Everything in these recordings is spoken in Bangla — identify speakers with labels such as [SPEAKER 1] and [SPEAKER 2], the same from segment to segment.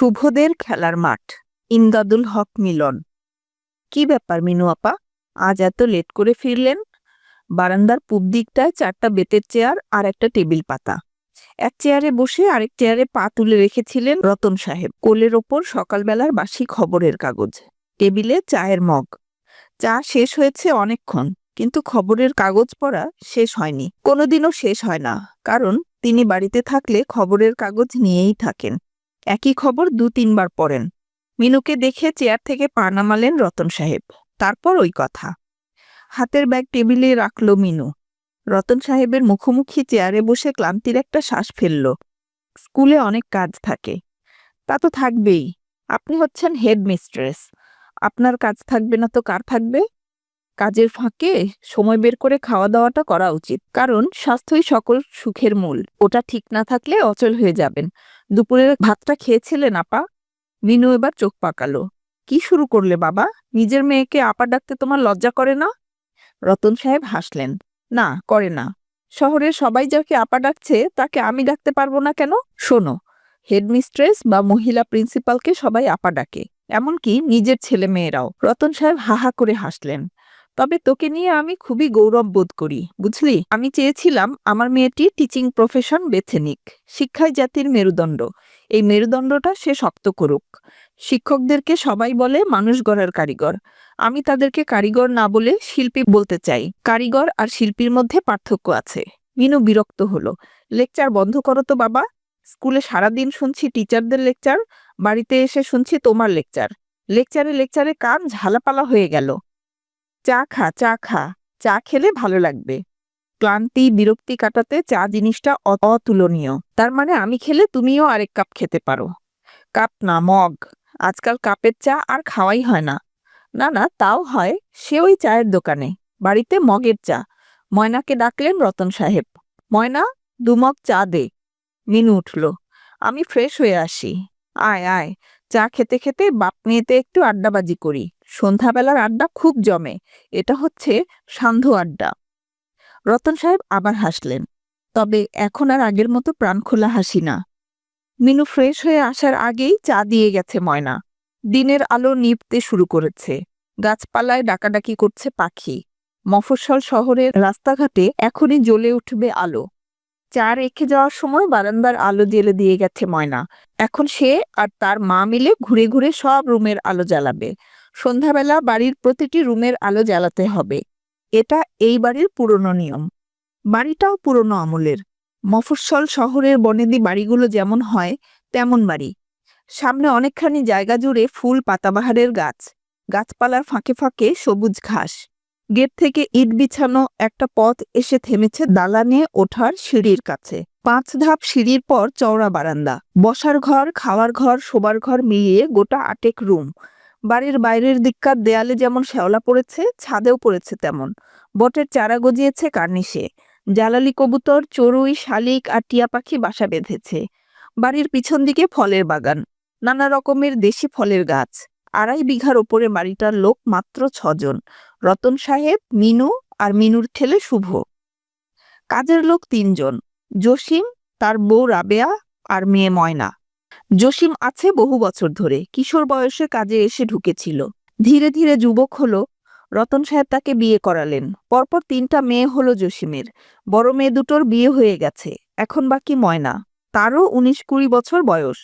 [SPEAKER 1] শুভদের খেলার মাঠ, ইমদাদুল হক মিলন। কি ব্যাপার মিনু আপা? আজ এত লেট করে ফিরলেন? বারান্দার পূব দিকটায় চারটা বেতের চেয়ার আর একটা টেবিল পাতা। এক চেয়ারে বসে আরেক চেয়ারে পা তুলে রেখেছিলেন রতন সাহেব, কোলের ওপর সকালবেলার বাসি খবরের কাগজ। টেবিলে চায়ের মগ। চা শেষ হয়েছে অনেকক্ষণ, কিন্তু খবরের কাগজ পড়া শেষ হয়নি। কোনোদিনও শেষ হয় না, কারণ তিনি বাড়িতে থাকলে খবরের কাগজ নিয়েই থাকেন। একই খবর দু তিনবার পড়েন। মিনুকে দেখে চেয়ার থেকে পা নামালেন রতন সাহেব। তারপর ওই কথা। হাতের ব্যাগ টেবিলে রাখল মিনু। রতন সাহেবের মুখোমুখি চেয়ারে বসে ক্লান্তির একটা শ্বাস ফেলল। স্কুলে অনেক কাজ থাকে। তা তো থাকবেই। আপনি হচ্ছেন হেড মিস্ট্রেস আপনার কাজ থাকবে না তো কার থাকবে? কাজের ফাঁকে সময় বের করে খাওয়া দাওয়াটা করা উচিত। কারণ স্বাস্থ্যই সকল সুখের মূল। ওটা ঠিক না থাকলে অচল হয়ে যাবেন। দুপুরের ভাতটা খেয়েছিলেন আপা? মিনু এবার চোখ পাকালো। কি শুরু করলে বাবা? নিজের মেয়েকে আপা ডাকতে তোমার লজ্জা করে না? রতন সাহেব হাসলেন। না, করে না। শহরের সবাই যাকে আপা ডাকছে, তাকে আমি ডাকতে পারব না কেন? শোনো, হেডমিস্ট্রেস বা মহিলা প্রিন্সিপালকে সবাই আপা ডাকে। এমনকি নিজের ছেলে মেয়েরাও রতন সাহেব হাহা করে হাসলেন। তবে তোকে নিয়ে আমি খুবই গৌরব বোধ করি, বুঝলি? আমি চেয়েছিলাম আমার মেয়েটি টিচিং প্রফেশন বেছে নিক, শিক্ষাই জাতির মেরুদণ্ড। এই মেরুদণ্ডটা সে শক্ত করুক। শিক্ষকদেরকে সবাই বলে মানুষ গড়ার কারিগর। আমি তাদেরকে কারিগর না বলে শিল্পী বলতে চাই। কারিগর আর শিল্পীর মধ্যে পার্থক্য আছে। মিনু বিরক্ত হলো। লেকচার বন্ধ করো তো বাবা। স্কুলে সারাদিন শুনছি টিচারদের লেকচার, বাড়িতে এসে শুনছি তোমার লেকচার। লেকচারে লেকচারে কান ঝালাপালা হয়ে গেল। চা খা চা খা। চা খেলে ভালো লাগবে। ক্লান্তি, বিরক্তি কাটাতে চা জিনিসটা অতুলনীয়। তার মানে আমি খেলে তুমিও আরেক কাপ খেতে পারো। কাপ না, মগ। আজকাল কাপের চা আর খাওয়াই হয় না। না না, তাও হয়। সে ওই চায়ের দোকানে। বাড়িতে মগের চা। ময়নাকে ডাকলেন রতন সাহেব। ময়না, দুমগ চা দে। মিনু উঠল। আমি ফ্রেশ হয়ে আসি। আয় আয়। চা খেতে খেতে বাপ নিয়েতে একটু আড্ডাবাজি করি। সন্ধ্যাবেলার আড্ডা খুব জমে। এটা হচ্ছে সান্ধ্য আড্ডা। রতন সাহেব আবার হাসলেন। তবে এখন আর আগের মতো প্রাণখোলা হাসি না। মিনু ফ্রেশ হয়ে আসার আগেই চা দিয়ে গেছে ময়না। দিনের আলো নিভতে শুরু করেছে। গাছপালায় ডাকাডাকি করছে পাখি। মফস্বল শহরের রাস্তাঘাটে এখনই জ্বলে উঠবে আলো। চা রেখে যাওয়ার সময় বারান্দার আলো জ্বেলে দিয়ে গেছে ময়না। এখন সে আর তার মা মিলে ঘুরে ঘুরে সব রুমের আলো জ্বালাবে। সন্ধ্যাবেলা বাড়ির প্রতিটি রুমের আলো জ্বালাতে হবে। এটা এই বাড়ির পুরনো নিয়ম। বাড়িটাও পুরনো আমলের। মফস্বল শহরের বনেদি বাড়িগুলো যেমন হয়, তেমন বাড়ি। সামনে অনেকখানি জায়গা জুড়ে ফুল পাতাবাহারের গাছ। গাছপালার ফাঁকে ফাঁকে সবুজ ঘাস। গেট থেকে ইট বিছানো একটা পথ এসে থেমেছে দালানে ওঠার সিঁড়ির কাছে। পাঁচ ধাপ সিঁড়ির পর চওড়া বারান্দা। বসার ঘর, খাওয়ার ঘর, শোবার ঘর মিলিয়ে গোটা আটেক রুম। বাড়ির বাইরের দিককার দেয়ালে যেমন শ্যাওলা পড়েছে, ছাদেও পড়েছে তেমন। বটের চারা গজিয়েছে কার্নিশে। জ্বালালি কবুতর, চড়ুই, শালিক আর টিয়া পাখি বাসা বেঁধেছে। বাড়ির পিছন দিকে ফলের বাগান। নানা রকমের দেশি ফলের গাছ। আড়াই বিঘার ওপরে বাড়িটার লোক মাত্র ছজন। রতন সাহেব, মিনু আর মিনুর ছেলে শুভ। কাজের লোক তিনজন, জসিম, তার বউ রাবেয়া আর মেয়ে ময়না। জসিম আছে বহু বছর ধরে, কিশোর বয়সে কাজে এসে ঢুকেছিল। ধীরে ধীরে যুবক হলো, রতন সাহেব তাকে বিয়ে করালেন। পরপর তিনটা মেয়ে হলো জসিমের। বড় মেয়ে দুটোর বিয়ে হয়ে গেছে, এখন বাকি ময়না। তারও উনিশ কুড়ি বছর বয়স।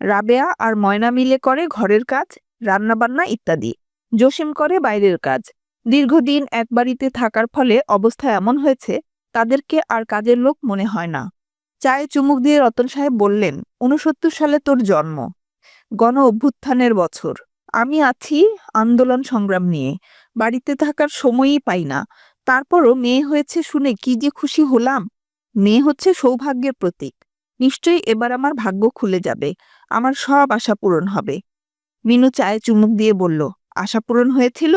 [SPEAKER 1] রাবেয়া আর ময়না মিলে করে ঘরের কাজ, রান্নাবান্না ইত্যাদি। জসিম করে বাইরের কাজ। দীর্ঘদিন এক বাড়িতে থাকার ফলে অবস্থা এমন হয়েছে, তাদেরকে আর কাজের লোক মনে হয় না। চায়ে চুমুক দিয়ে রতন সাহেব বললেন উনসত্তর সালে তোর জন্ম। গণ অভ্যুত্থানের বছর। আমি আছি আন্দোলন সংগ্রাম নিয়ে। বাড়িতে থাকার সময়ই পাই না। তারপরও মেয়ে হয়েছে শুনে কি যে খুশি হলাম। মেয়ে হচ্ছে সৌভাগ্যের প্রতীক। নিশ্চয়ই এবার আমার ভাগ্য খুলে যাবে। আমার সব আশা পূরণ হবে। মিনু চায়ে চুমুক দিয়ে বলল, আশা পূরণ হয়েছিল?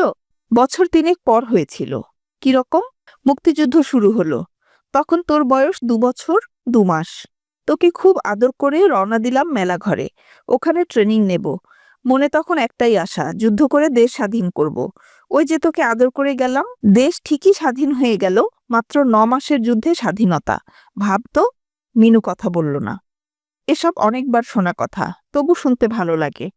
[SPEAKER 1] বছর তিনেক পর হয়েছিল। কীরকম মুক্তিযুদ্ধ শুরু হলো। তখন তোর বয়স দু বছর, দু মাস। তোকে খুব আদর করে রওনা দিলাম মেলা ঘরে। ওখানে ট্রেনিং নেব। মনে তখন একটাই আশা, যুদ্ধ করে দেশ স্বাধীন করব। ওই যে তোকে আদর করে গেলাম, দেশ ঠিকই স্বাধীন হয়ে গেল, মাত্র ন মাসের যুদ্ধে স্বাধীনতা। ভাবতো মিনু কথা বলল না। এসব অনেকবার শোনা কথা, তবু শুনতে ভালো লাগে।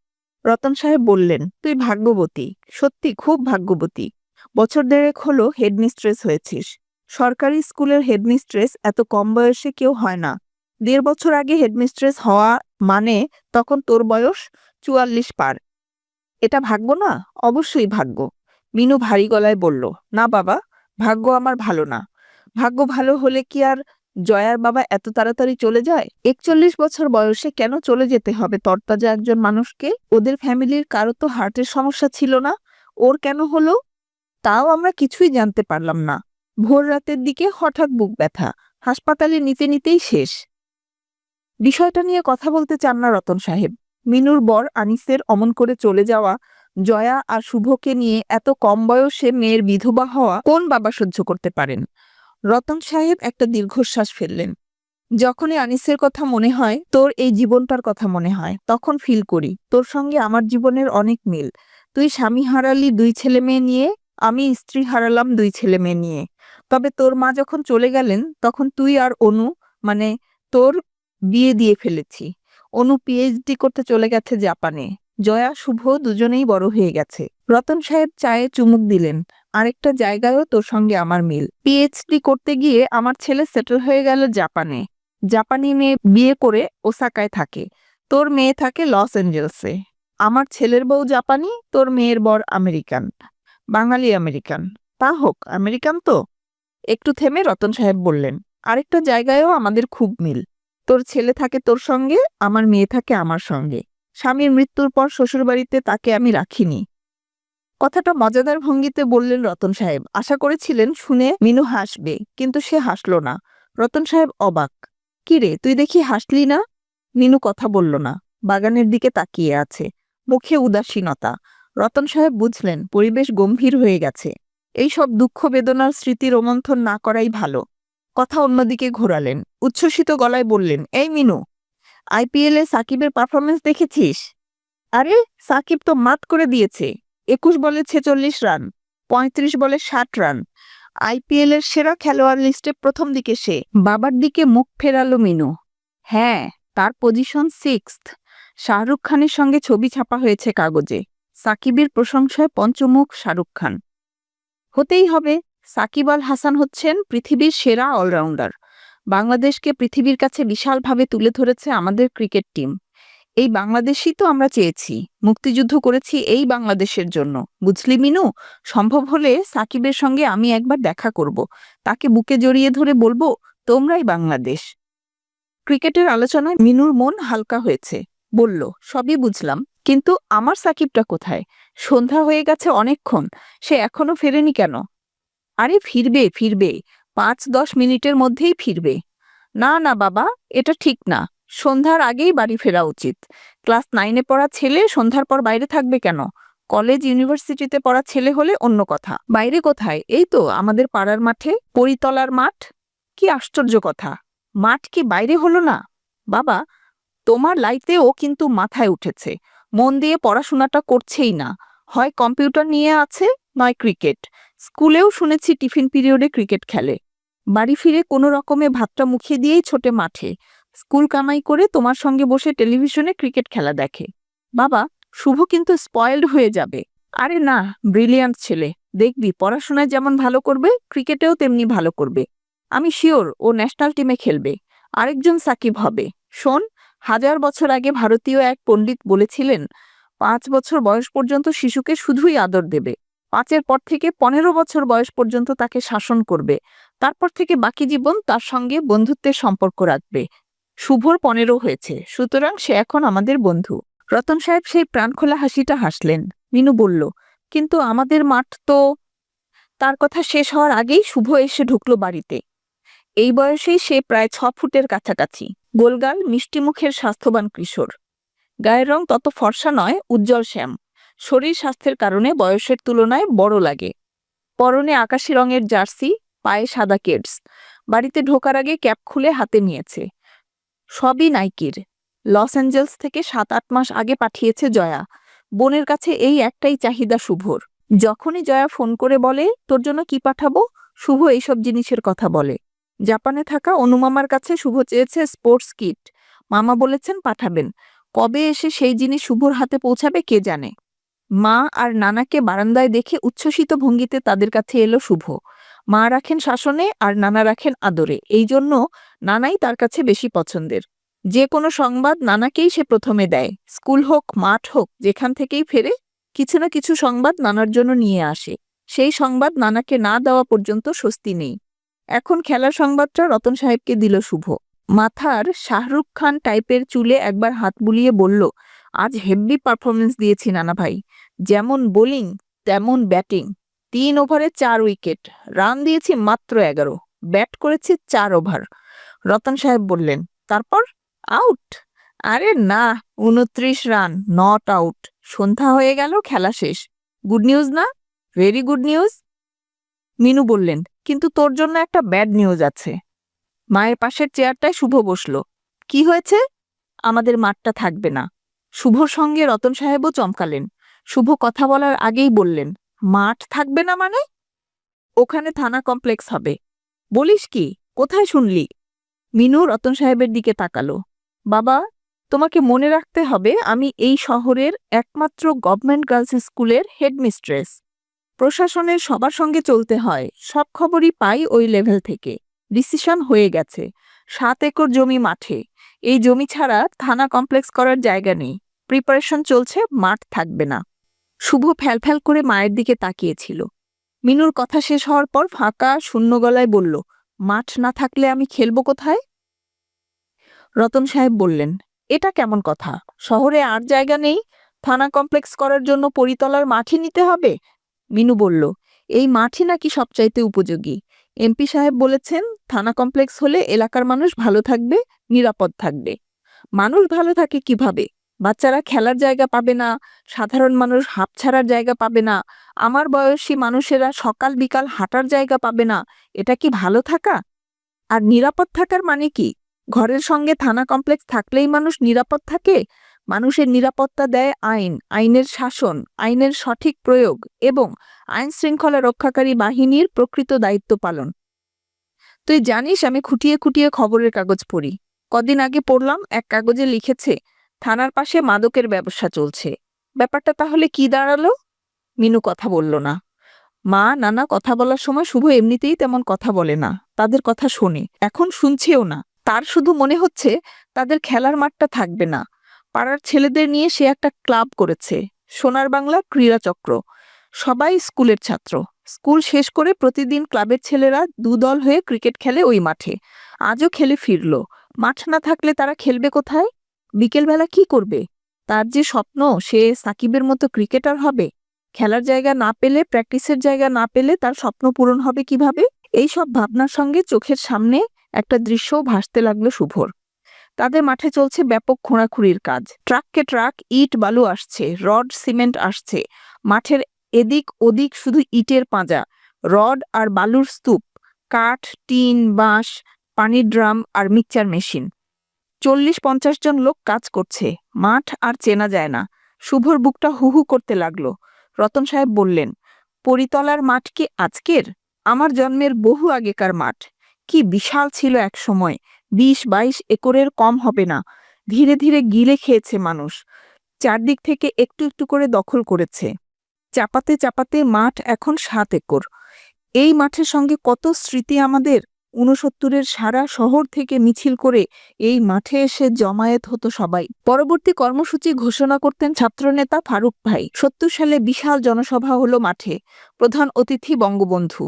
[SPEAKER 1] রতন সাহেব বললেন, তুই ভাগ্যবতী, সত্যি খুব ভাগ্যবতী। বছর দেড়েক হলো হেডমিস্ট্রেস হয়েছিস। সরকারি স্কুলের হেডমিস্ট্রেস এত কম বয়সে কেউ হয় না। দেড় বছর আগে হেডমিস্ট্রেস হওয়া মানে তখন তোর বয়স চুয়াল্লিশ পার। এটা ভাগ্য না? অবশ্যই ভাগ্য। মিনু ভারী গলায় বলল, না বাবা, ভাগ্য আমার ভালো না। ভাগ্য ভালো হলে কি আর জয়ার বাবা এত তাড়াতাড়ি চলে যায়? একচল্লিশ বছর বয়সে কেন চলে যেতে হবে তরতাজা একজন মানুষকে? ওদের ফ্যামিলির কারও তো হার্টের সমস্যা ছিল না। ওর কেন হলো? তাও আমরা কিছুই জানতে পারলাম না। ভোর রাতের দিকে হঠাৎ বুক ব্যথা। হাসপাতালে নিতে নিতেই শেষ। বিষয়টা নিয়ে কথা বলতে চান না রতন সাহেব। মিনুর বর আনিসের অমন করে চলে যাওয়া, জয়া আর শুভকে নিয়ে এত কম বয়সে মেয়ের বিধবা হওয়া কোন বাবা সহ্য করতে পারেন? রতন সাহেব একটা দীর্ঘশ্বাস ফেললেন। যখনই আনিসের কথা মনে হয়, তোর এই জীবনটার কথা মনে হয়, তখন ফিল করি। তোর সঙ্গে আমার জীবনের অনেক মিল। তুই স্বামী হারালি দুই ছেলে মেয়ে নিয়ে, আমি স্ত্রী হারালাম দুই ছেলে মেয়ে নিয়ে। তবে তোর মা যখন চলে গেলেন, তখন তুই আর অনু মানে তোর বিয়ে দিয়ে ফেলেছি। অনু পিএইচডি করতে চলে গেছে জাপানে। জয়া, শুভ দুজনেই বড় হয়ে গেছে। রতন সাহেব চায়ে চুমুক দিলেন। আরেকটা জায়গায়ও তোর সঙ্গে আমার মিল। পিএইচডি করতে গিয়ে আমার ছেলে সেটেল হয়ে গেল জাপানে জাপানি মেয়ে বিয়ে করে ওসাকায় থাকে। তোর মেয়ে থাকে লস অ্যাঞ্জেলসে আমার ছেলের বউ জাপানি তোর মেয়ের বর আমেরিকান বাঙালি আমেরিকান তা হোক আমেরিকান তো। একটু থেমে রতন সাহেব বললেন, আরেকটা জায়গায়ও আমাদের খুব মিল। তোর ছেলে থাকে তোর সঙ্গে, আমার মেয়ে থাকে আমার সঙ্গে। স্বামীর মৃত্যুর পর শ্বশুরবাড়িতে তাকে আমি রাখিনি। কথাটা মজাদার ভঙ্গিতে বললেন রতন সাহেব। আশা করেছিলেন শুনে মিনু হাসবে, কিন্তু সে হাসল না। রতন সাহেব অবাক। কি রে, তুই দেখি হাসলি না? মিনু কথা বলল না। বাগানের দিকে তাকিয়ে আছে। মুখে উদাসীনতা। রতন সাহেব বুঝলেন, পরিবেশ গম্ভীর হয়ে গেছে। এই সব দুঃখ বেদনার স্মৃতি রোমন্থন না করাই ভালো। কথা অন্যদিকে ঘোরালেন। উচ্ছ্বসিত গলায় বললেন, এই মিনু, আইপিএলে সাকিবের পারফরমেন্স দেখেছিস? আরে, সাকিব তো মাত করে দিয়েছে। একুশ বলে ছেচল্লিশ রান, পঁয়ত্রিশ বলে ষাট রান। আইপিএল এর সেরা খেলোয়াড় লিস্টে প্রথম দিকে সে, বাবার দিকে মুখ ফেরালো মিনু। হ্যাঁ তার পজিশন সিক্সথ শাহরুখ খানের সঙ্গে ছবি ছাপা হয়েছে কাগজে, সাকিবের প্রশংসায় পঞ্চমুখ শাহরুখ খান। হতেই হবে, সাকিব আল হাসান হচ্ছেন পৃথিবীর সেরা অলরাউন্ডার বাংলাদেশকে পৃথিবীর কাছে বিশালভাবে তুলে ধরেছে আমাদের ক্রিকেট টিম। এই বাংলাদেশই তো আমরা চেয়েছি। মুক্তিযুদ্ধ করেছি এই বাংলাদেশের জন্য। বুঝলি মিনু? সম্ভব হলে সাকিবের সঙ্গে আমি একবার দেখা করব। তাকে বুকে জড়িয়ে ধরে বলব, তোমরাই বাংলাদেশ। ক্রিকেটের আলোচনায় মিনুর মন হালকা হয়েছে। বলল, সবই বুঝলাম, কিন্তু আমার সাকিবটা কোথায়? সন্ধ্যা হয়ে গেছে অনেকক্ষণ। সে এখনও ফেরেনি কেন? আরে ফিরবে ফিরবে। পাঁচ দশ মিনিটের মধ্যেই ফিরবে। না না বাবা, এটা ঠিক না। সন্ধ্যার আগেই বাড়ি ফেরা উচিত। ক্লাস নাইনে পড়া ছেলে সন্ধ্যার পর বাইরে থাকবে কেন? কলেজ, ইউনিভার্সিটিতে পড়া ছেলে হলে অন্য কথা। বাইরে কোথায়? এই তো আমাদের পাড়ার মাঠে পরিতলার মাঠ। কি আশ্চর্য কথা। মাঠ কি বাইরে হলো না? বাবা, তোমার লাইফেও কিন্তু মাথায় উঠেছে। মন দিয়ে পড়াশোনাটা করছেই না। হয় কম্পিউটার নিয়ে আছে, নয় ক্রিকেট। স্কুলেও শুনেছি টিফিন পিরিয়ডে ক্রিকেট খেলে। বাড়ি ফিরে কোনো রকমে ভাতটা মুখে দিয়েই ছোটে মাঠে। স্কুল কামাই করে তোমার সঙ্গে বসে টেলিভিশনে ক্রিকেট খেলা দেখে। বাবা, শুভ কিন্তু স্পয়েলড হয়ে যাবে। আরে না ব্রিলিয়ান্ট ছেলে। দেখবি, পড়াশোনায় যেমন ভালো করবে, ক্রিকেটেও তেমনি ভালো করবে। আমি শিওর ও ন্যাশনাল টিমে খেলবে। আরেকজন সাকিব হবে। শোন, হাজার বছর আগে ভারতীয় এক পণ্ডিত বলেছিলেন, পাঁচ বছর বয়স পর্যন্ত শিশুকে শুধুই আদর দেবে। পাঁচের পর থেকে পনেরো বছর বয়স পর্যন্ত তাকে শাসন করবে। তারপর থেকে বাকি জীবন তার সঙ্গে বন্ধুত্বের সম্পর্ক রাখবে। শুভর পনেরো হয়েছে। সুতরাং সে এখন আমাদের বন্ধু। রতন সাহেব সেই প্রাণখোলা হাসিটা হাসলেন। মিনু বলল, কিন্তু আমাদের মাঠ তো তার কথা শেষ হওয়ার আগেই শুভ এসে ঢুকলো বাড়িতে। এই বয়সেই সে প্রায় ছ ফুটের কাছাকাছি। গোলগাল মিষ্টিমুখের স্বাস্থ্যবান কিশোর। গায়ের রং তত ফর্সা নয়, উজ্জ্বল শ্যাম। শরীর স্বাস্থ্যের কারণে বয়সের তুলনায় বড় লাগে। পরনে আকাশি রঙের জার্সি, পায়ে সাদা কেডস। বাড়িতে ঢোকার আগে ক্যাপ খুলে হাতে নিয়েছে। সবই নাইকির। লস অ্যাঞ্জেলস থেকে সাত আট মাস আগে পাঠিয়েছে জয়া। বোনের কাছে এই একটাই চাহিদা শুভর। যখনই জয়া ফোন করে বলে, তোর জন্য কি পাঠাবো? শুভ এইসব জিনিসের কথা বলে। জাপানে থাকা অনুমামার কাছে শুভ চেয়েছে স্পোর্টস কিট। মামা বলেছেন পাঠাবেন। কবে এসে সেই জিনিস শুভর হাতে পৌঁছাবে কে জানে। মা আর নানাকে বারান্দায় দেখে উচ্ছ্বসিত ভঙ্গিতে তাদের কাছে এলো শুভ। মা রাখেন শাসনে আর নানা রাখেন আদরে। এই জন্য নানাই তার কাছে বেশি পছন্দের। যে কোনো সংবাদ নানাকেই সে প্রথমে দেয়। স্কুল হোক, মাঠ হোক, যেখান থেকেই ফেরে, কিছু না কিছু সংবাদ নানার জন্য নিয়ে আসে। সেই সংবাদ নানাকে না দেওয়া পর্যন্ত স্বস্তি নেই। এখন খেলার সংবাদটা রতন সাহেবকে দিল শুভ। মাথার শাহরুখ খান টাইপের চুলে একবার হাত বুলিয়ে বলল, আজ হেভি পারফরমেন্স দিয়েছি নানা ভাই। যেমন বোলিং, তেমন ব্যাটিং। তিন ওভারে চার উইকেট। রান দিয়েছি মাত্র এগারো। ব্যাট করেছি চার ওভার। রতন সাহেব বললেন, তারপর আউট? আরে না, উনত্রিশ রান, নট আউট। সন্ধ্যা হয়ে গেল, খেলা শেষ। গুড নিউজ না? Very good news? মিনু বললেন, কিন্তু তোর জন্য একটা ব্যাড নিউজ আছে। মায়ের পাশের চেয়ারটায় শুভ বসল। কি হয়েছে? আমাদের মাঠটা থাকবে না। শুভর সঙ্গে রতন সাহেবও চমকালেন। শুভ কথা বলার আগেই বললেন মাঠ থাকবে না মানে? ওখানে থানা কমপ্লেক্স হবে। বলিস কি, কোথায় শুনলি? মিনু রতন সাহেবের দিকে তাকালো। বাবা, তোমাকে মনে রাখতে হবে, আমি এই শহরের একমাত্র গভর্নমেন্ট গার্লস স্কুলের হেডমিস্ট্রেস। প্রশাসনের সবার সঙ্গে চলতে হয়, সব খবরই পাই ওই লেভেল থেকে। ডিসিশন হয়ে গেছে, সাত একর জমি মাঠে। এই জমি ছাড়া থানা কমপ্লেক্স করার জায়গা নেই। প্রিপারেশন চলছে, মাঠ থাকবে না। শুভ ফ্যালফ্যাল করে মায়ের দিকে তাকিয়েছিল। মিনুর কথা শেষ হওয়ার পর ফাঁকা, শূন্য গলায় বলল, মাঠ না থাকলে আমি খেলব কোথায়? রতন সাহেব বললেন, এটা কেমন কথা? শহরে আর জায়গা নেই? থানা কমপ্লেক্স করার জন্য পরিতলার মাঠই নিতে হবে? মিনু বলল, এই মাঠই নাকি সবচাইতে উপযোগী। এমপি সাহেব বলেছেন, থানা কমপ্লেক্স হলে এলাকার মানুষ ভালো থাকবে, নিরাপদ থাকবে। মানুষ ভালো থাকে কীভাবে? বাচ্চারা খেলার জায়গা পাবে না, সাধারণ মানুষ হাঁপ ছাড়ার জায়গা পাবে না, আমার বয়সী মানুষেরা সকাল বিকাল হাঁটার জায়গা পাবে না, এটা কি ভালো থাকা? আর নিরাপদ থাকার মানে কি? ঘরের সঙ্গে থানা কমপ্লেক্স থাকলেই মানুষ নিরাপদ থাকে? মানুষের নিরাপত্তা দেয় আইন, আইনের শাসন, আইনের সঠিক প্রয়োগ এবং আইন শৃঙ্খলা রক্ষাকারী বাহিনীর প্রকৃত দায়িত্ব পালন। তুই জানিস আমি খুঁটিয়ে খুঁটিয়ে খবরের কাগজ পড়ি। কদিন আগে পড়লাম, এক কাগজে লিখেছে থানার পাশে মাদকের ব্যবসা চলছে। ব্যাপারটা তাহলে কি দাঁড়াল? মিনু কথা বলল না। মা, নানা কথা বলার সময় শুভ এমনিতেই তেমন কথা বলে না। তাদের কথা শোনে। এখন শুনছেও না। তার শুধু মনে হচ্ছে তাদের খেলার মাঠটা থাকবে না। পাড়ার ছেলেদের নিয়ে সে একটা ক্লাব করেছে। সোনার বাংলা ক্রীড়া চক্র। সবাই স্কুলের ছাত্র। স্কুল শেষ করে প্রতিদিন ক্লাবের ছেলেরা দুদল হয়ে ক্রিকেট খেলে ওই মাঠে। আজও খেলে ফিরল। মাঠ না থাকলে তারা খেলবে কোথায়? বিকেলবেলা কি করবে? তার যে স্বপ্ন, সে সাকিবের মতো ক্রিকেটার হবে? খেলার জায়গা না পেলে, প্র্যাকটিসের জায়গা না পেলে তার স্বপ্ন পূরণ হবে কীভাবে? এই সব ভাবনার সঙ্গে চোখের সামনে একটা দৃশ্যও ভাসতে লাগল শুভর। তাদের মাঠে চলছে ব্যাপক খোঁড়াখুড়ির কাজ। ট্রাককে ট্রাক, ইট, বালু আসছে, রড, সিমেন্ট আসছে। মাঠের এদিক ওদিক শুধু ইটের পাঁজা, রড আর বালুর স্তূপ, কাঠ, টিন, বাঁশ, পানির ড্রাম আর মিক্সচার মেশিন। চল্লিশ পঞ্চাশ জন লোক কাজ করছে। মাঠ আর চেনা যায় না। শুভর বুকটা হুহু করতে লাগল। রতন সাহেব বললেন, পরিতলার মাঠ কি আজকের? আমার জন্মের বহু আগেকার মাঠ। কি বিশাল ছিল এক সময়। বিশ বাইশ একরের কম হবে না। ধীরে ধীরে গিলে খেয়েছে মানুষ। চারদিক থেকে একটু একটু করে দখল করেছে। চাপাতে চাপাতে মাঠ এখন সাত একর। এই মাঠের সঙ্গে কত স্মৃতি আমাদের? ঊনসত্তরের সারা শহর থেকে মিছিল করে এই মাঠে এসে জমায়েত হতো সবাই। পরবর্তী কর্মসূচি ঘোষণা করতেন ছাত্রনেতা ফারুক ভাই। সত্তর সালে বিশাল জনসভা হলো মাঠে। প্রধান অতিথি বঙ্গবন্ধু।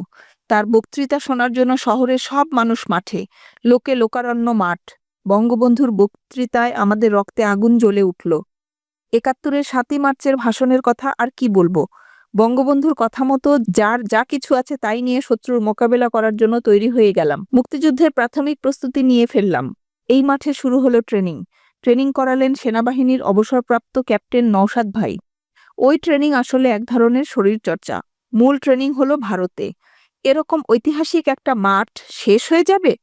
[SPEAKER 1] তার বক্তৃতা শোনার জন্য শহরের সব মানুষ মাঠে। লোকে লোকারণ্য মাঠ। বঙ্গবন্ধুর বক্তৃতায় আমাদের রক্তে আগুন জ্বলে উঠল। একাত্তরের সাতই মার্চের ভাষণের কথা আর কি বলব? বঙ্গবন্ধুর কথা মতো যার যা কিছু আছে তাই নিয়ে শত্রুর মোকাবেলা করার জন্য তৈরি হয়ে গেলাম। মুক্তিযুদ্ধের প্রাথমিক প্রস্তুতি নিয়ে ফেললাম। এই মাঠে শুরু হলো ট্রেনিং। ট্রেনিং করালেন সেনাবাহিনীর অবসরপ্রাপ্ত ক্যাপ্টেন নওশাদ ভাই। ওই ট্রেনিং আসলে এক ধরনের শরীরচর্চা। মূল ট্রেনিং হলো ভারতে। এরকম ঐতিহাসিক একটা মাঠ শেষ হয়ে যাবে?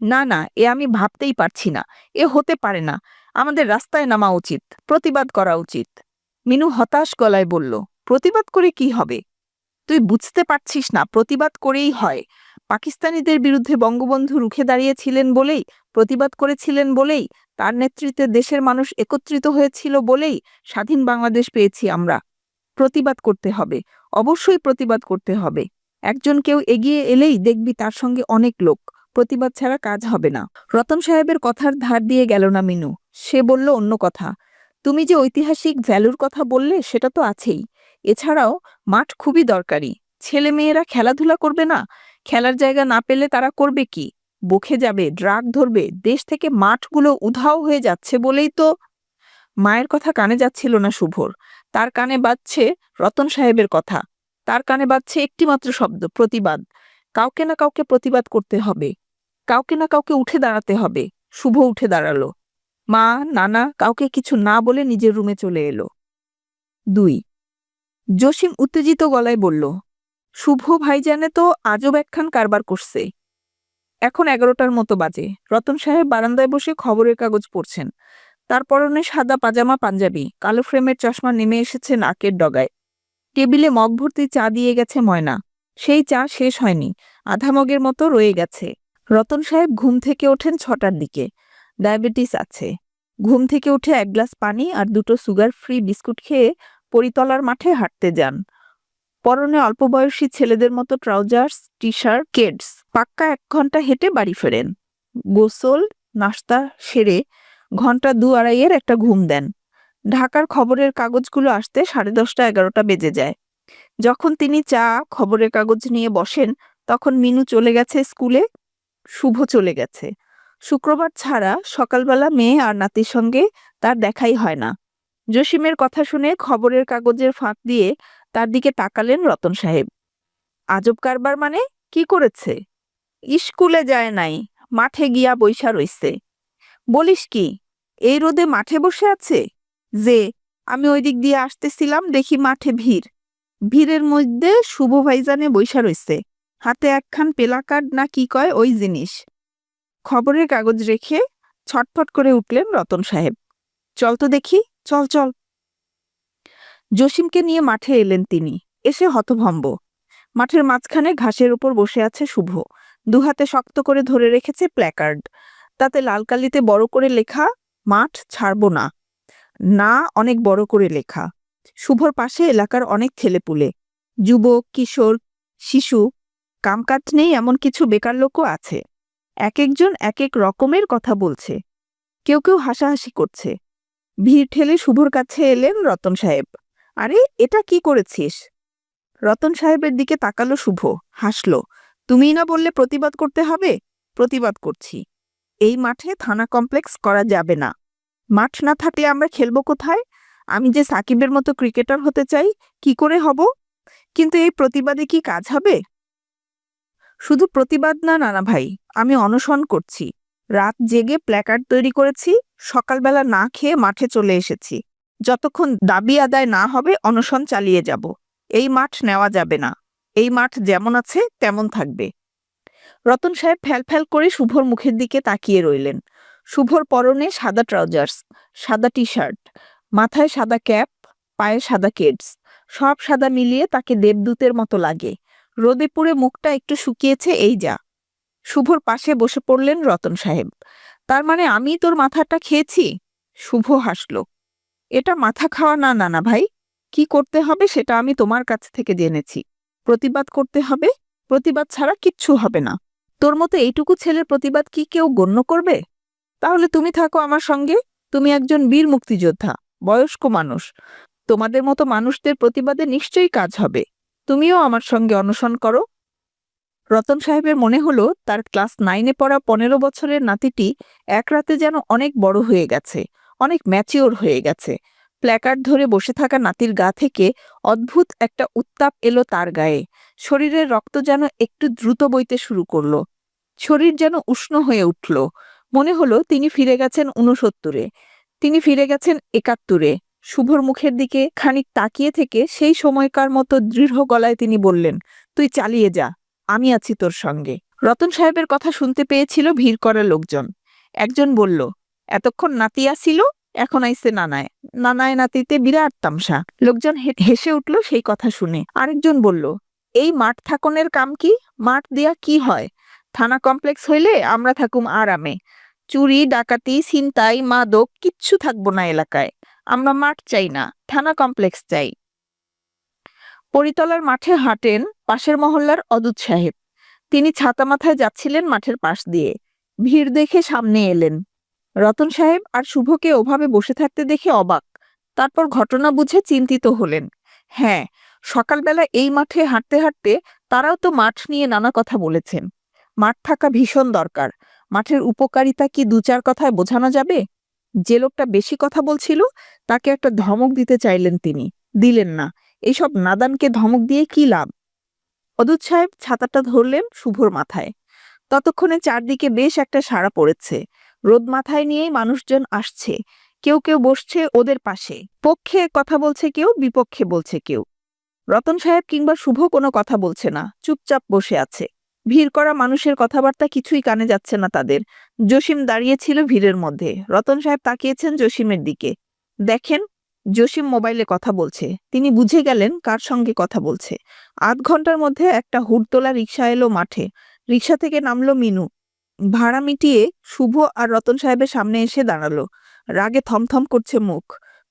[SPEAKER 1] না না, এ আমি ভাবতেই পারছি না। এ হতে পারে না। আমাদের রাস্তায় নামা উচিত। প্রতিবাদ করা উচিত। মিনু হতাশ গলায় বলল প্রতিবাদ করে কি হবে? তুই বুঝতে পারছিস না, প্রতিবাদ করেই হয়। পাকিস্তানিদের বিরুদ্ধে বঙ্গবন্ধু রুখে দাঁড়িয়েছিলেন বলেই, প্রতিবাদ করেছিলেন বলেই, তার নেতৃত্বে দেশের মানুষ একত্রিত হয়েছিল বলেই স্বাধীন বাংলাদেশ পেয়েছি আমরা। প্রতিবাদ করতে হবে, অবশ্যই প্রতিবাদ করতে হবে। একজন কেউ এগিয়ে এলেই দেখবি তার সঙ্গে অনেক লোক, প্রতিবাদ ছাড়া কাজ হবে না। রতন সাহেবের কথার ধার দিয়ে গেল না মিনু। সে বলল অন্য কথা, তুমি যে ঐতিহাসিক ভ্যালুর কথা বললে, সেটা তো আছেই। এছাড়াও মাঠ খুবই দরকারি। ছেলে মেয়েরা খেলাধুলা করবে না? খেলার জায়গা না পেলে তারা করবে কি? বকে যাবে, ড্রাগ ধরবে, দেশ থেকে মাঠগুলো উধাও হয়ে যাচ্ছে বলেই তো মায়ের কথা কানে যাচ্ছিল না শুভর। তার কানে বাজছে রতন সাহেবের কথা। তার কানে বাজছে একটিমাত্র শব্দ, প্রতিবাদ। কাউকে না কাউকে প্রতিবাদ করতে হবে। কাউকে না কাউকে উঠে দাঁড়াতে হবে। শুভ উঠে দাঁড়াল। মা, নানা কাউকে কিছু না বলে নিজের রুমে চলে এলো। দুই জসিম উত্তেজিত গলায় বলল, শুভ ভাইজানে তো আজব একখান কারবার করছে। এখন এগারোটার মতো বাজে। রতন সাহেব বারান্দায় বসে খবরের কাগজ পড়ছেন। তার পরনে সাদা পাজামা পাঞ্জাবি, কালো ফ্রেমের চশমা নেমে এসেছে নাকের ডগায়। টেবিলে মগ ভর্তি চা দিয়ে গেছে ময়না। সেই চা শেষ হয়নি, আধা মগের মতো রয়ে গেছে। রতন সাহেব ঘুম থেকে ওঠেন ছটার দিকে। ডায়াবেটিস আছে। ঘুম থেকে উঠে এক গ্লাস পানি আর দুটো সুগার ফ্রি বিস্কুট খেয়ে পরিতলার মাঠে হাঁটতে যান। পরনে অল্প বয়সী ছেলেদের মতো ট্রাউজার্স টি শার্ট কেডস। পাক্কা এক ঘণ্টা হেঁটে বাড়ি ফেরেন। গোসল, নাস্তা সেরে ঘণ্টা দু আড়াইয়ের একটা ঘুম দেন। ঢাকার খবরের কাগজগুলো আসতে সাড়ে দশটা এগারোটা বেজে যায়। যখন তিনি চা, খবরের কাগজ নিয়ে বসেন, তখন মিনু চলে গেছে স্কুলে। শুভ চলে গেছে। শুক্রবার ছাড়া সকালবেলা মেয়ে আর নাতির সঙ্গে তার দেখাই হয় না। জসিমের কথা শুনে খবরের কাগজের ফাঁক দিয়ে তার দিকে তাকালেন রতন সাহেব। আজব কারবার মানে? কি করেছে? স্কুলে যায় নাই, মাঠে গিয়া বৈশা রইছে। বলিস কি, এই রোদে মাঠে বসে আছে? যে, আমি ওই দিক দিয়ে আসতেছিলাম, দেখি মাঠে ভিড়। ভিড়ের মধ্যে শুভ ভাইজানে বৈশা রইছে। হাতে একখান পেলাকার্ড না কি কয় ওই জিনিস। খবরের কাগজ রেখে ছটফট করে উঠলেন রতন সাহেব। চল তো দেখি, চল চল। জসিমকে নিয়ে মাঠে এলেন তিনি। এসে হতভম্ব। মাঠের মাঝখানে ঘাসের উপর বসে আছে শুভ। দুহাতে শক্ত করে ধরে রেখেছে প্ল্যাকার্ড। তাতে লাল কালিতে বড় করে লেখা, মাঠ ছাড়ব না। না, অনেক বড় করে লেখা। শুভর পাশে এলাকার অনেক ছেলেপুলে। যুবক, কিশোর, শিশু কামকাজ নেই এমন কিছু বেকার লোকও আছে। এক একজন এক এক রকমের কথা বলছে। কেউ কেউ হাসাহাসি করছে। ভিড় ঠেলে শুভর কাছে এলেন রতন সাহেব। আরে, এটা কি করেছিস? রতন সাহেবের দিকে তাকালো শুভ, হাসলো। তুমিই না বললে প্রতিবাদ করতে হবে? প্রতিবাদ করছি। এই মাঠে থানা কমপ্লেক্স করা যাবে না। মাঠ না থাকলে আমরা খেলব কোথায়? আমি যে সাকিবের মতো ক্রিকেটার হতে চাই, কি করে হব? কিন্তু এই প্রতিবাদে কি কাজ হবে? শুধু প্রতিবাদ না, নানা ভাই, আমি অনশন করছি। রাত জেগে প্ল্যাকার্ড তৈরি করেছি সকালবেলা না খেয়ে মাঠে চলে এসেছি। যতক্ষণ দাবি আদায় না হবে, অনশন চালিয়ে যাব। এই মাঠ নেওয়া যাবে না। এই মাঠ যেমন আছে, তেমন থাকবে। রতন সাহেব ফ্যাল করে শুভর মুখের দিকে তাকিয়ে রইলেন। শুভর পরনে সাদা ট্রাউজার্স, সাদা টি শার্ট মাথায় সাদা ক্যাপ, পায়ে সাদা কেডস, সব সাদা মিলিয়ে তাকে দেবদূতের মতো লাগে। রোদে পুড়ে মুখটা একটু শুকিয়েছে, এই যা। শুভর পাশে বসে পড়লেন রতন সাহেব। তার মানে আমি তোর মাথাটা খেয়েছি? শুভ হাসল। এটা মাথা খাওয়া না নানা ভাই। কি করতে হবে সেটা আমি তোমার কাছ থেকে জেনেছি। প্রতিবাদ করতে হবে? প্রতিবাদ ছাড়া কিচ্ছু হবে না। তোর মতো এইটুকু ছেলের প্রতিবাদ কি কেউ গণ্য করবে? তাহলে তুমি থাকো আমার সঙ্গে। তুমি একজন বীর মুক্তিযোদ্ধা, বয়স্ক মানুষ। তোমাদের মতো মানুষদের প্রতিবাদে নিশ্চয়ই কাজ হবে। তুমিও আমার সঙ্গে অনশন করো। রতন সাহেবের মনে হলো তার ক্লাস নাইনে পড়া পনেরো বছরের নাতিটি এক রাতে যেন অনেক বড় হয়ে গেছে, অনেক ম্যাচিওর হয়ে গেছে। প্ল্যাকার্ড ধরে বসে থাকা নাতির গা থেকে অদ্ভুত একটা উত্তাপ এলো তার গায়ে। শরীরের রক্ত যেন একটু দ্রুত বইতে শুরু করল। শরীর যেন উষ্ণ হয়ে উঠল। মনে হলো তিনি ফিরে গেছেন ঊনসত্তরে। তিনি ফিরে গেছেন একাত্তরে। শুভর মুখের দিকে খানিক তাকিয়ে থেকে সেই সময়কার মতো দৃঢ় গলায় তিনি বললেন, তুই চালিয়ে যা। আমি আছি তোর সঙ্গে। রতন সাহেবের কথা শুনতে পেয়েছিল ভিড় করা লোকজন। একজন বলল, এতক্ষণ নাতি আসিল, এখন আইসে নানায়। নানায় নাতিতে বিরাট তামসা। লোকজন হেসে উঠল সেই কথা শুনে। আরেকজন বলল, এই মাঠ থাকনের কাম কি? মাঠ দেয়া কি হয়? থানা কমপ্লেক্স হইলে আমরা থাকুম আরামে। চুরি, ডাকাতি, ছিনতাই, মাদক, কিচ্ছু থাকব না এলাকায়। আমরা মাঠ চাই না, থানা কমপ্লেক্স চাই। পরিতলার মাঠে হাঁটেন পাশের মহল্লার অদূত সাহেব। তিনি ছাতা মাথায় যাচ্ছিলেন মাঠের পাশ দিয়ে। ভিড় দেখে সামনে এলেন। রতন সাহেব আর শুভকে ওভাবে বসে থাকতে দেখে অবাক। তারপর ঘটনা বুঝে চিন্তিত হলেন। হ্যাঁ সকালবেলা এই মাঠে হাঁটতে হাঁটতে তারাও তো মাঠ নিয়ে নানা কথা বলেছেন। মাঠ থাকা ভীষণ দরকার। মাঠের উপকারিতা কি দু চার কথায় বোঝানো যাবে? যে লোকটা বেশি কথা বলছিল, তাকে একটা ধমক দিতে চাইলেন তিনি। দিলেন না। এইসব নাদানকে ধমক দিয়ে কি লাভ? অদূত সাহেব ছাতাটা ধরলেন শুভর মাথায়। ততক্ষণে চারদিকে বেশ একটা সাড়া পড়েছে। রোদ মাথায় নিয়েই মানুষজন আসছে। কেউ কেউ বসছে ওদের পাশে। পক্ষে কথা বলছে কেউ, বিপক্ষে বলছে কেউ। রতন সাহেব কিংবা শুভ কোনো কথা বলছে না, চুপচাপ বসে আছে। ভিড় করা মানুষের কথাবার্তা কিছুই কানে যাচ্ছে না তাদের। জসিম দাঁড়িয়েছিল ভিড়ের মধ্যে। রতন সাহেব তাকিয়েছেন জসিমের দিকে। দেখেন জসিম মোবাইলে কথা বলছে। তিনি বুঝে গেলেন কার সঙ্গে কথা বলছে। আধ ঘণ্টার মধ্যে একটা হুড়তোলা রিক্সা এলো মাঠে। রিক্সা থেকে নামলো মিনু। ভাড়া মিটিয়ে শুভ আর রতন সাহেবের সামনে এসে দাঁড়াল। রাগে থমথম করছে মুখ।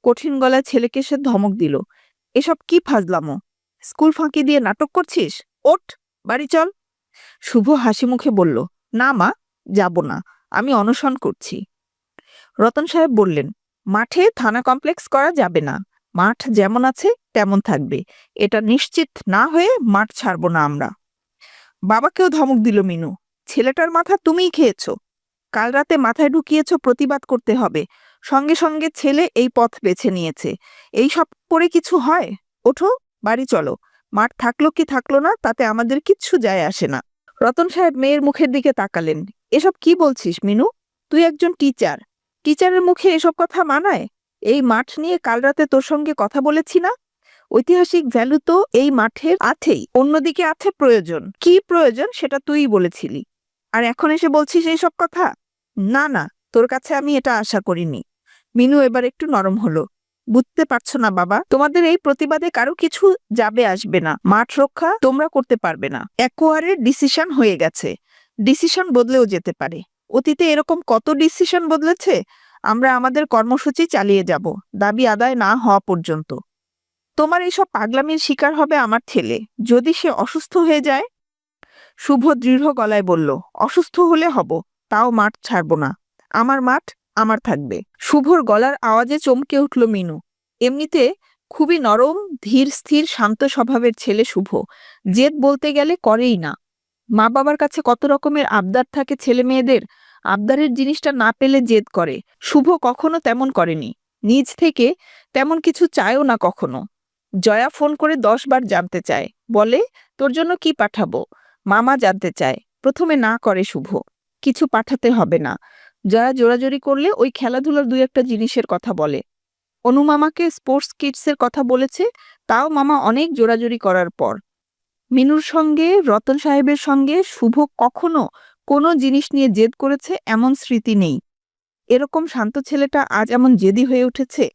[SPEAKER 1] কঠিন গলায় ছেলেকে সে ধমক দিল। এসব কি ফাজলামো? স্কুল ফাঁকি দিয়ে নাটক করছিস? ওঠ, বাড়ি চল। শুভ হাসি মুখে বলল, না মা, যাব না। আমি অনশন করছি। রতন সাহেব বললেন মাঠে থানা কমপ্লেক্স করা যাবে না। মাঠ যেমন আছে, তেমন থাকবে। এটা নিশ্চিত না হয়ে মাঠ ছাড়ব না আমরা। বাবাকেও ধমক দিল মিনু। ছেলেটার মাথা তুমিই খেয়েছ। কাল রাতে মাথায় ঢুকিয়েছ, প্রতিবাদ করতে হবে। সঙ্গে সঙ্গে ছেলে এই পথ বেছে নিয়েছে। এই সব করে কিছু হয়? ওঠো, বাড়ি চলো। মাঠ থাকল কি থাকল না, তাতে আমাদের কিচ্ছু যায় আসে না। রতন সাহেব মেয়ের মুখের দিকে তাকালেন। এসব কি বলছিস মিনু? তুই একজন টিচার। টিচারের মুখে এসব কথা মানায়? এই মাঠ নিয়ে কাল রাতে তোর সঙ্গে কথা বলেছি না? ঐতিহাসিক ভ্যালু তো এই মাঠের আছেই, অন্যদিকে আছে প্রয়োজন। কি প্রয়োজন সেটা তুই বলেছিলি। আর এখন এসে বলছিস এই সব কথা? না না, তোর কাছে আমি এটা আশা করিনি। মিনু এবার একটু নরম হলো। বুঝতে পারছ না বাবা, তোমাদের এই প্রতিবাদে কারও কিছু যাবে আসবে না। মাঠ রক্ষা তোমরা করতে পারবে না। একোয়ারের ডিসিশন হয়ে গেছে। ডিসিশন বদলেও যেতে পারে। অতীতে এরকম কত ডিসিশন বদলেছে? আমরা আমাদের কর্মসূচি চালিয়ে যাব, দাবি আদায় না হওয়া পর্যন্ত। তোমার এইসব পাগলামির শিকার হবে আমার ছেলে। যদি সে অসুস্থ হয়ে যায়? শুভ দৃঢ় গলায় বলল, অসুস্থ হলে হব, তাও মাঠ ছাড়ব না। আমার মাঠ আমার থাকবে। শুভর গলার আওয়াজে চমকে উঠল মিনু। এমনিতে খুবই নরম, ধীর, স্থির, শান্ত স্বভাবের ছেলে শুভ। জেদ বলতে গেলে করেই না। মা বাবার কাছে কত রকমের আবদার থাকে ছেলে মেয়েদের আবদারের জিনিসটা না পেলে জেদ করে। শুভ কখনো তেমন করেনি। নিজ থেকে তেমন কিছু চায়ও না কখনো। জয়া ফোন করে দশ বার জানতে চায়। বলে, তোর জন্য কি পাঠাবো? মামা জানতে চায়। প্রথমে না করে শুভ। কিছু পাঠাতে হবে না। জয়া জোরাজোরি করলে ওই খেলাধুলার দুই একটা জিনিসের কথা বলে। অনু মামাকে স্পোর্টস কিটসের কথা বলেছে, তাও মামা অনেক জোরাজোরি করার পর। মিনুর সঙ্গে, রতন সাহেবের সঙ্গে শুভ কখনো কোনো জিনিস নিয়ে জেদ করেছে এমন স্মৃতি নেই। এরকম শান্ত ছেলেটা আজ এমন জেদি হয়ে উঠেছে।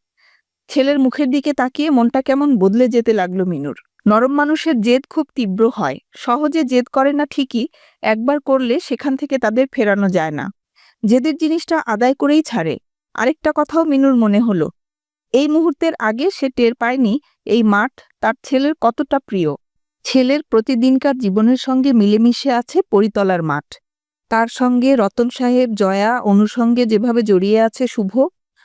[SPEAKER 1] ছেলের মুখের দিকে তাকিয়ে মনটা কেমন বদলে যেতে লাগল মিনুর। নরম মানুষের জেদ খুব তীব্র হয়। সহজে জেদ করে না ঠিকই, একবার করলে সেখান থেকে তাদের ফেরানো যায় না। জেদের জিনিসটা আদায় করেই ছাড়ে। আরেকটা কথাও মিনুর মনে হলো। এই মুহূর্তের আগে সে টের পায়নি এই মাঠ তার ছেলের কতটা প্রিয়। ছেলের প্রতিদিনকার জীবনের সঙ্গে মিলেমিশে আছে পরিতলার মাঠ। তার সঙ্গে রতন সাহেব, জয়া, অনুসঙ্গে যেভাবে জড়িয়ে আছে শুভ,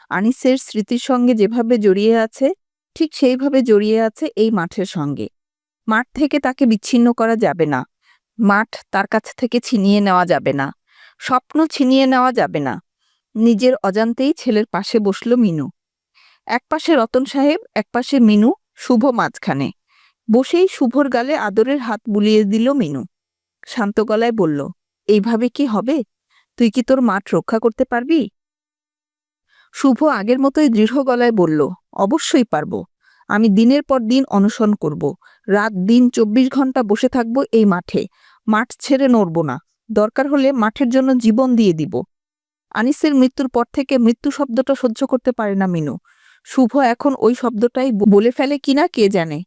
[SPEAKER 1] আনিসের স্মৃতির সঙ্গে যেভাবে জড়িয়ে আছে, ঠিক সেইভাবে জড়িয়ে আছে এই মাঠের সঙ্গে। মাঠ থেকে তাকে বিচ্ছিন্ন করা যাবে না। মাঠ তার কাছ থেকে ছিনিয়ে নেওয়া যাবে না। স্বপ্ন ছিনিয়ে নেওয়া যাবে না। নিজের অজান্তেই ছেলের পাশে বসল মিনু। একপাশে রতন সাহেব, একপাশে মিনু, শুভ মাঝখানে। বসেই শুভর গালে আদরের হাত বুলিয়ে দিল মিনু। শান্ত গলায় বলল, এইভাবে কি হবে? তুই কি তোর মাঠ রক্ষা করতে পারবি? শুভ আগের মতোই দৃঢ় গলায় বলল, অবশ্যই পারব। আমি দিনের পর দিন অনশন করব। রাত দিন চব্বিশ ঘণ্টা বসে থাকব এই মাঠে। মাঠ ছেড়ে নড়ব না। দরকার হলে মাঠের জন্য জীবন দিয়ে দিব। আনিসের মৃত্যুর পর থেকে মৃত্যু শব্দটা সহ্য করতে পারে না মিনু। শুভ এখন ওই শব্দটাই বলে ফেলে কিনা কে জানে?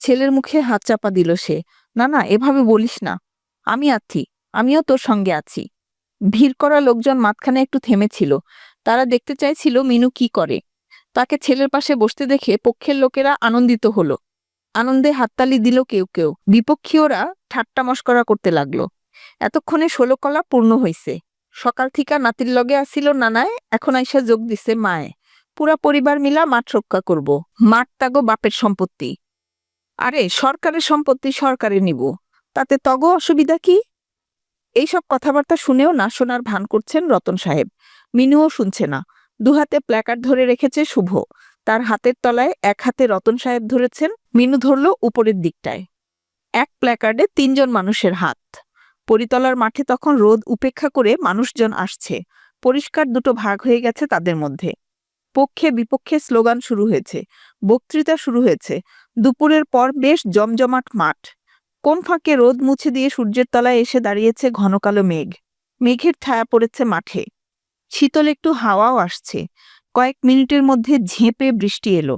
[SPEAKER 1] ছেলের মুখে হাত চাপা দিল সে। না না, এভাবে বলিস না। আমি আছি, আমিও তোর সঙ্গে আছি। ভিড় করা লোকজন মাঝখানে একটু থেমেছিল। তারা দেখতে চাইছিল মিনু কি করে। তাকে ছেলের পাশে বসতে দেখে পক্ষের লোকেরা আনন্দিত হলো। আনন্দে হাততালি দিল কেউ কেউ। বিপক্ষীয়রা ঠাট্টা মস্করা করতে লাগল। এতক্ষণে ষোলো কলা পূর্ণ হইছে। সকাল থিকা নাতির লগে আসিল নানায়, এখন আইসা যোগ দিছে মায়ে। পুরা পরিবার মিলা মাঠ রক্ষা করব। মাঠ তাগো বাপের সম্পত্তি। আরে, সরকারের সম্পত্তি সরকারে নিব। তাতে তগ অসুবিধা কি? এইসব কথাবার্তা শুনেও না শোনার ভান করছেন রতন সাহেব। মিনুও শুনছে না। দুহাতে প্ল্যাকার্ড ধরে রেখেছে শুভ। তার হাতের তলায় এক হাতে রতন সাহেব ধরেছেন, মিনু ধরল উপরের দিকটায়। এক প্ল্যাকার্ডে তিনজন মানুষের হাত। পরিতলার মাঠে তখন রোদ উপেক্ষা করে মানুষজন আসছে। পরিষ্কার দুটো ভাগ হয়ে গেছে তাদের মধ্যে। পক্ষে বিপক্ষে স্লোগান শুরু হয়েছে। বক্তৃতা শুরু হয়েছে। দুপুরের পর বেশ জমজমাট মাঠ। কোন ফাঁকে রোদ মুছে দিয়ে সূর্যের তলায় এসে দাঁড়িয়েছে ঘনকালো মেঘ। মেঘের ছায়া পড়েছে মাঠে। শীতল একটু হাওয়াও আসছে। কয়েক মিনিটের মধ্যে ঝেঁপে বৃষ্টি এলো।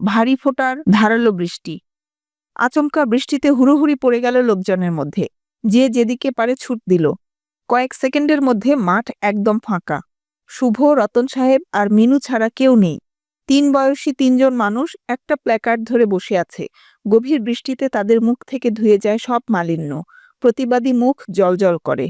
[SPEAKER 1] ভারী ফোটার ধারালো বৃষ্টি। আচমকা বৃষ্টিতে হুড়োহুড়ি পড়ে গেল লোকজনের মধ্যে। যে যেদিকে পারে ছুট দিল। কয়েক সেকেন্ডের মধ্যে মাঠ একদম ফাঁকা। শুভ, রতন সাহেব আর মিনু ছাড়া কেউ নেই। তিন বয়সী তিনজন মানুষ একটা প্ল্যাকার্ড ধরে বসে আছে। গভীর বৃষ্টিতে তাদের মুখ থেকে ধুয়ে যায় সব মালিন্য। প্রতিবাদী মুখ জলজল করে।